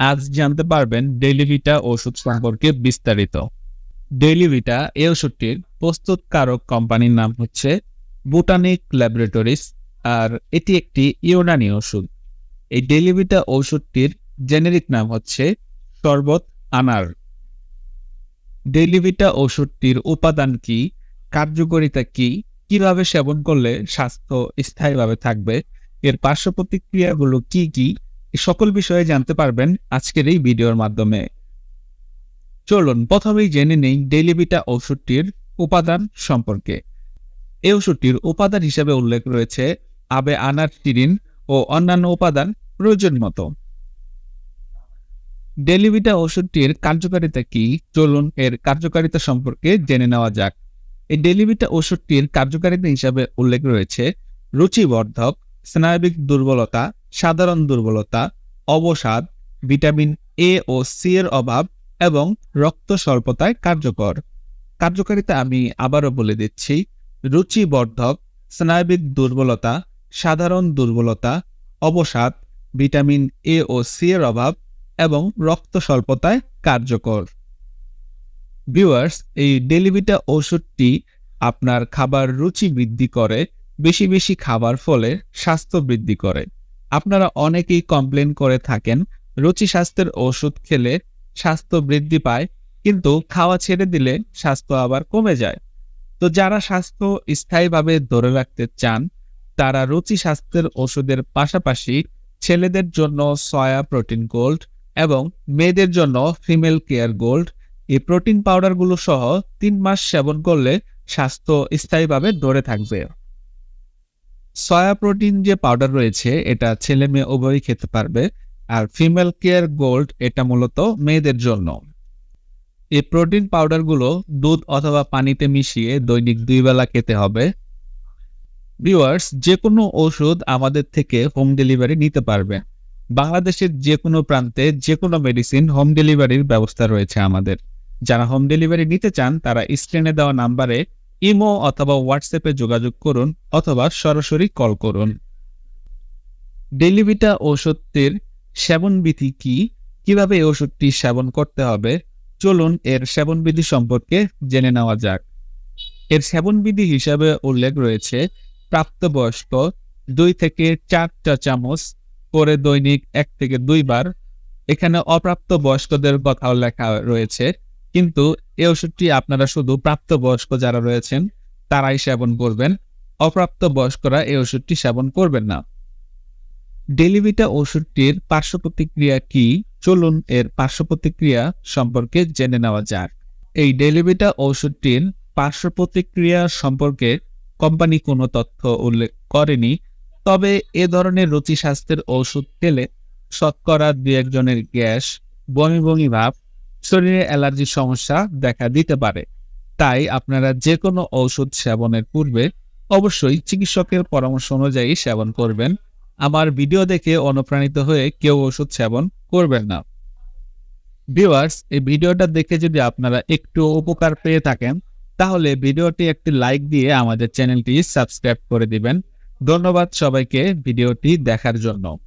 আজ জানতে পারবেন ডেলিভিটা ওষুধ সম্পর্কে বিস্তারিত। ডেলিভিটা এই ওষুধটির প্রস্তুতকারক কোম্পানির নাম হচ্ছে বুটানিক ল্যাবরেটরিজ আর এটি একটি ইউনানি ওষুধ। এই ডেলিভিটা ওষুধটির জেনেরিক নাম হচ্ছে শরবত আনার। ডেলিভিটা ওষুধটির উপাদান কি, কার্যকারিতা কি, কীভাবে সেবন করলে স্বাস্থ্য স্থায়ীভাবে থাকবে, এর পার্শ্ব প্রতিক্রিয়াগুলো কি কি এই সকল বিষয়ে জানতে পারবেন আজকের এই ভিডিওর মাধ্যমে। চলুন, প্রথমেই জেনে নেই ডেলিভিটা ওষুধটির উপাদান সম্পর্কে। এই ওষুধটির উপাদান হিসেবে উল্লেখ রয়েছে আবে আনার টিরিন ও অন্যান্য উপাদান প্রয়োজন মতো। ডেলিভিটা ওষুধটির কার্যকারিতা কি? চলুন, এর কার্যকারিতা সম্পর্কে জেনে নেওয়া যাক। এই ডেলিভিটা ওষুধটির কার্যকারিতা হিসাবে উল্লেখ রয়েছে রুচিবর্ধক স্নায়বিক দুর্বলতা, সাধারণ দুর্বলতা, অবসাদ, ভিটামিন এ ও সি এর অভাব এবং রক্ত স্বল্পতায় কার্যকর। কার্যকারিতা আমি আবারও বলে দিচ্ছি, রুচিবর্ধক, স্নায়বিক দুর্বলতা, সাধারণ দুর্বলতা, অবসাদ, ভিটামিন এ ও সি এর অভাব এবং রক্ত স্বল্পতায় কার্যকর। ভিউয়ার্স, এই ডেলিভিটা ওষুধটি আপনার খাবার রুচি বৃদ্ধি করে বেশি বেশি খাবার ফলে স্বাস্থ্য বৃদ্ধি করে। আপনারা অনেকেই কমপ্লেন করে থাকেন, রুচি স্বাস্থ্যের ওষুধ খেলে স্বাস্থ্য বৃদ্ধি পায়, কিন্তু খাওয়া ছেড়ে দিলে স্বাস্থ্য আবার কমে যায়। তো যারা স্বাস্থ্য স্থায়ীভাবে ধরে রাখতে চান, তারা রুচি স্বাস্থ্যের ওষুধের পাশাপাশি ছেলেদের জন্য সয়া প্রোটিন গোল্ড এবং মেয়েদের জন্য ফিমেল কেয়ার গোল্ড, এই প্রোটিন পাউডারগুলো সহ তিন মাস সেবন করলে স্বাস্থ্য স্থায়ীভাবে ধরে থাকবে। সয়া প্রোটিন যে পাউডার রয়েছে, এটা ছেলে মেয়ে উভয়ই খেতে পারবে। আর ফিমেল কেয়ার গোল্ড এটা মূলত মেয়েদের জন্য। এই প্রোটিন পাউডারগুলো দুধ অথবা পানিতে মিশিয়ে দৈনিক দুই বেলা খেতে হবে। ভিউয়ার্স যে কোনো ওষুধ আমাদের থেকে হোম ডেলিভারি নিতে পারবে। বাংলাদেশের যে কোনো প্রান্তে যে কোনো মেডিসিন হোম ডেলিভারির ব্যবস্থা রয়েছে আমাদের। যারা হোম ডেলিভারি নিতে চান, তারা স্ক্রিনে দেওয়া নাম্বারে ইমো অথবা হোয়াটসঅ্যাপে যোগাযোগ করুন অথবা সরাসরি কল করুন। ডেলিভিটা ওষুধটির সেবনবিধি কি? কীভাবে এই ওষুধটি সেবন করতে হবে? চলুন এর সেবনবিধি সম্পর্কে জেনে নেওয়া যাক। এর সেবনবিধি হিসাবে উল্লেখ রয়েছে, প্রাপ্তবয়স্ক দুই থেকে চার চা চামচ করে দৈনিক এক থেকে দুইবার। এখানে অপ্রাপ্ত বয়স্কদের কথাও লেখা রয়েছে কিন্তু এই ওষুধটি আপনারা শুধু প্রাপ্তবয়স্ক যারা রয়েছেন, তারাই সেবন করবেন অপ্রাপ্ত বয়স্করা এই ওষুধটি সেবন করবেন না। ডেলিভিটা ওষুধটির পার্শ্ব প্রতিক্রিয়া কি? চলুন এর পার্শ্ব প্রতিক্রিয়া সম্পর্কে জেনে নেওয়া যাক। এই ডেলিভিটা ওষুধটির পার্শ্ব প্রতিক্রিয়া সম্পর্কে কোম্পানি কোনো তথ্য উল্লেখ করেনি, তবে এ ধরনের রুচি স্বাস্থ্যের ওষুধ খেলে শতকরা দু একজনের গ্যাস, বমি বমি ভাব শরীরে অ্যালার্জির সমস্যা দেখা দিতে পারে। তাই আপনারা যে কোনো ঔষধ সেবনের পূর্বে অবশ্যই চিকিৎসকের পরামর্শ অনুযায়ী সেবন করবেন। আমার ভিডিও দেখে অনুপ্রাণিত হয়ে কেউ ওষুধ সেবন করবেন না। ভিউয়ার্স, এই ভিডিওটা দেখে যদি আপনারা একটু উপকার পেয়ে থাকেন, তাহলে ভিডিওটি একটি লাইক দিয়ে আমাদের চ্যানেলটি সাবস্ক্রাইব করে দিবেন। ধন্যবাদ সবাইকে ভিডিওটি দেখার জন্য।